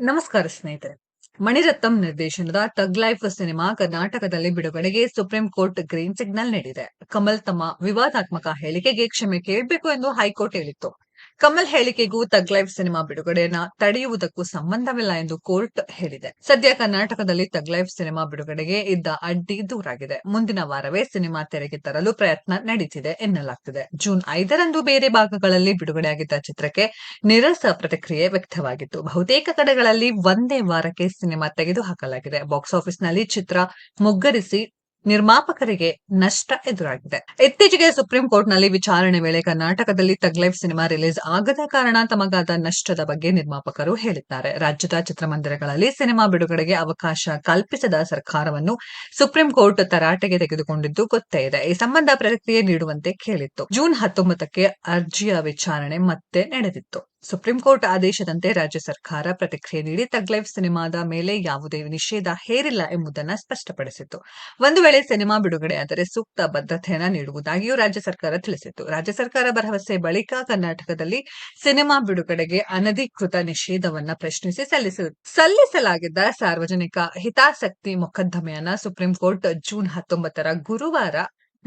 ನಮಸ್ಕಾರ ಸ್ನೇಹಿತರೆ. ಮಣಿರತ್ನಂ ನಿರ್ದೇಶನದ ತಗ್ ಲೈಫ್ ಸಿನಿಮಾ ಕರ್ನಾಟಕದಲ್ಲಿ ಬಿಡುಗಡೆಗೆ ಸುಪ್ರೀಂ ಕೋರ್ಟ್ ಗ್ರೀನ್ ಸಿಗ್ನಲ್ ನೀಡಿದೆ. ಕಮಲ್ ತಮ್ಮ ವಿವಾದಾತ್ಮಕ ಹೇಳಿಕೆಗೆ ಕ್ಷಮೆ ಕೇಳಬೇಕು ಎಂದು ಹೈಕೋರ್ಟ್ ಹೇಳಿತ್ತು. ಕಮಲ್ ಹೇಳಿಕೆಗೂ ತಗ್ ಲೈಫ್ ಸಿನಿಮಾ ಬಿಡುಗಡೆಯನ್ನ ತಡೆಯುವುದಕ್ಕೂ ಸಂಬಂಧವಿಲ್ಲ ಎಂದು ಕೋರ್ಟ್ ಹೇಳಿದೆ. ಸದ್ಯ ಕರ್ನಾಟಕದಲ್ಲಿ ತಗ್ ಲೈಫ್ ಸಿನಿಮಾ ಬಿಡುಗಡೆಗೆ ಇದ್ದ ಅಡ್ಡಿ ದೂರಾಗಿದೆ. ಮುಂದಿನ ವಾರವೇ ಸಿನಿಮಾ ತೆರೆಗೆ ತರಲು ಪ್ರಯತ್ನ ನಡೀತಿದೆ ಎನ್ನಲಾಗ್ತಿದೆ. ಜೂನ್ ಐದರಂದು ಬೇರೆ ಭಾಗಗಳಲ್ಲಿ ಬಿಡುಗಡೆಯಾಗಿದ್ದ ಚಿತ್ರಕ್ಕೆ ನಿರಸ ಪ್ರತಿಕ್ರಿಯೆ ವ್ಯಕ್ತವಾಗಿತ್ತು. ಬಹುತೇಕ ಕಡೆಗಳಲ್ಲಿ ಒಂದೇ ವಾರಕ್ಕೆ ಸಿನಿಮಾ ತೆಗೆದುಹಾಕಲಾಗಿದೆ. ಬಾಕ್ಸ್ ಆಫೀಸ್ನಲ್ಲಿ ಚಿತ್ರ ಮುಗ್ಗರಿಸಿ ನಿರ್ಮಾಪಕರಿಗೆ ನಷ್ಟ ಎದುರಾಗಿದೆ. ಇತ್ತೀಚೆಗೆ ಸುಪ್ರೀಂ ಕೋರ್ಟ್ನಲ್ಲಿ ವಿಚಾರಣೆ ವೇಳೆ ಕರ್ನಾಟಕದಲ್ಲಿ ತಗ್ ಲೈಫ್ ಸಿನಿಮಾ ರಿಲೀಸ್ ಆಗದ ಕಾರಣ ತಮಗಾದ ನಷ್ಟದ ಬಗ್ಗೆ ನಿರ್ಮಾಪಕರು ಹೇಳಿದ್ದಾರೆ. ರಾಜ್ಯದ ಚಿತ್ರಮಂದಿರಗಳಲ್ಲಿ ಸಿನಿಮಾ ಬಿಡುಗಡೆಗೆ ಅವಕಾಶ ಕಲ್ಪಿಸದ ಸರ್ಕಾರವನ್ನು ಸುಪ್ರೀಂ ಕೋರ್ಟ್ ತರಾಟೆಗೆ ತೆಗೆದುಕೊಂಡಿದ್ದು ಗೊತ್ತೇ ಇದೆ. ಈ ಸಂಬಂಧ ಪ್ರತಿಕ್ರಿಯೆ ನೀಡುವಂತೆ ಕೇಳಿತ್ತು. ಜೂನ್ ಹತ್ತೊಂಬತ್ತಕ್ಕೆ ಅರ್ಜಿಯ ವಿಚಾರಣೆ ಮತ್ತೆ ನಡೆದಿತ್ತು. ಸುಪ್ರೀಂ ಕೋರ್ಟ್ ಆದೇಶದಂತೆ ರಾಜ್ಯ ಸರ್ಕಾರ ಪ್ರತಿಕ್ರಿಯೆ ನೀಡಿ ತಗ್ ಲೈಫ್ ಸಿನಿಮಾದ ಮೇಲೆ ಯಾವುದೇ ನಿಷೇಧ ಹೇರಿಲ್ಲ ಎಂಬುದನ್ನು ಸ್ಪಷ್ಟಪಡಿಸಿತು ಒಂದು ವೇಳೆ ಸಿನಿಮಾ ಬಿಡುಗಡೆಯಾದರೆ ಸೂಕ್ತ ಬದ್ಧತೆಯನ್ನ ನೀಡುವುದಾಗಿಯೂ ರಾಜ್ಯ ಸರ್ಕಾರ ತಿಳಿಸಿತು ರಾಜ್ಯ ಸರ್ಕಾರ ಭರವಸೆ ಬಳಿಕ ಕರ್ನಾಟಕದಲ್ಲಿ ಸಿನಿಮಾ ಬಿಡುಗಡೆಗೆ ಅನಧಿಕೃತ ನಿಷೇಧವನ್ನ ಪ್ರಶ್ನಿಸಿ ಸಲ್ಲಿಸ, ಸಲ್ಲಿಸಲಾಗಿದ್ದ ಸಾರ್ವಜನಿಕ ಹಿತಾಸಕ್ತಿ ಮೊಕದ್ದಮೆಯನ್ನ ಸುಪ್ರೀಂ ಕೋರ್ಟ್ ಜೂನ್ ಹತ್ತೊಂಬತ್ತರ ಗುರುವಾರ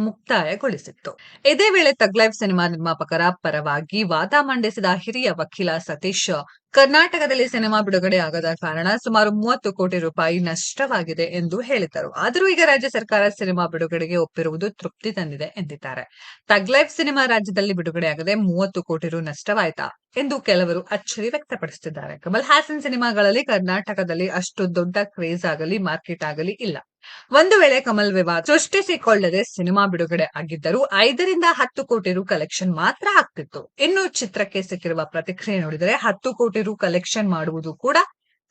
ಮುಕ್ತಾಯಗೊಳಿಸಿತ್ತು. ಇದೇ ವೇಳೆ ತಗ್ ಲೈಫ್ ಸಿನಿಮಾ ನಿರ್ಮಾಪಕರ ಪರವಾಗಿ ವಾದ ಮಂಡಿಸಿದ ಹಿರಿಯ ವಕೀಲ ಸತೀಶ್, ಕರ್ನಾಟಕದಲ್ಲಿ ಸಿನಿಮಾ ಬಿಡುಗಡೆ ಆಗದ ಕಾರಣ ಸುಮಾರು ಮೂವತ್ತು ಕೋಟಿ ರೂಪಾಯಿ ನಷ್ಟವಾಗಿದೆ ಎಂದು ಹೇಳಿದರು ಆದರೂ ಈಗ ರಾಜ್ಯ ಸರ್ಕಾರ ಸಿನಿಮಾ ಬಿಡುಗಡೆಗೆ ಒಪ್ಪಿರುವುದು ತೃಪ್ತಿ ತಂದಿದೆ ಎಂದಿದ್ದಾರೆ. ತಗ್ ಲೈಫ್ ಸಿನಿಮಾ ರಾಜ್ಯದಲ್ಲಿ ಬಿಡುಗಡೆಯಾಗದೆ ಮೂವತ್ತು ಕೋಟಿ ರು ನಷ್ಟವಾಯ್ತಾ ಎಂದು ಕೆಲವರು ಅಚ್ಚರಿ ವ್ಯಕ್ತಪಡಿಸುತ್ತಿದ್ದಾರೆ. ಕಮಲ್ ಹಾಸನ್ ಸಿನಿಮಾಗಳಲ್ಲಿ ಕರ್ನಾಟಕದಲ್ಲಿ ಅಷ್ಟು ದೊಡ್ಡ ಕ್ರೇಜ್ ಆಗಲಿ, ಮಾರ್ಕೆಟ್ ಆಗಲಿ ಇಲ್ಲ. ಒಂದು ವೇಳೆ ಕಮಲ್ ವಿವಾದ ಸೃಷ್ಟಿಸಿಕೊಳ್ಳದೆ ಸಿನಿಮಾ ಬಿಡುಗಡೆ ಆಗಿದ್ದರೂ ಐದರಿಂದ ಹತ್ತು ಕೋಟಿ ರು ಕಲೆಕ್ಷನ್ ಮಾತ್ರ ಆಗ್ತಿತ್ತು. ಇನ್ನು ಚಿತ್ರಕ್ಕೆ ಸಿಕ್ಕಿರುವ ಪ್ರತಿಕ್ರಿಯೆ ನೋಡಿದರೆ ಹತ್ತು ಕೋಟಿ ರು ಕಲೆಕ್ಷನ್ ಮಾಡುವುದು ಕೂಡ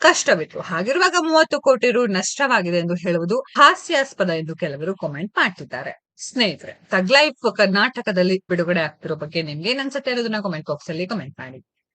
ಕಷ್ಟವಿತ್ತು. ಹಾಗಿರುವಾಗ ಮೂವತ್ತು ಕೋಟಿ ರು ನಷ್ಟವಾಗಿದೆ ಎಂದು ಹೇಳುವುದು ಹಾಸ್ಯಾಸ್ಪದ ಎಂದು ಕೆಲವರು ಕಾಮೆಂಟ್ ಮಾಡ್ತಿದ್ದಾರೆ. ಸ್ನೇಹಿತರೆ ತಗ್ ಲೈಫ್ ಕರ್ನಾಟಕದಲ್ಲಿ ಬಿಡುಗಡೆ ಆಗ್ತಿರೋ ಬಗ್ಗೆ ನಿಮ್ಗೆ ಏನ್ ಅನ್ಸುತ್ತೆ ಅನ್ನೋದನ್ನ ಕಾಮೆಂಟ್ ಬಾಕ್ಸ್ ಅಲ್ಲಿ ಕಮೆಂಟ್ ಮಾಡಿ.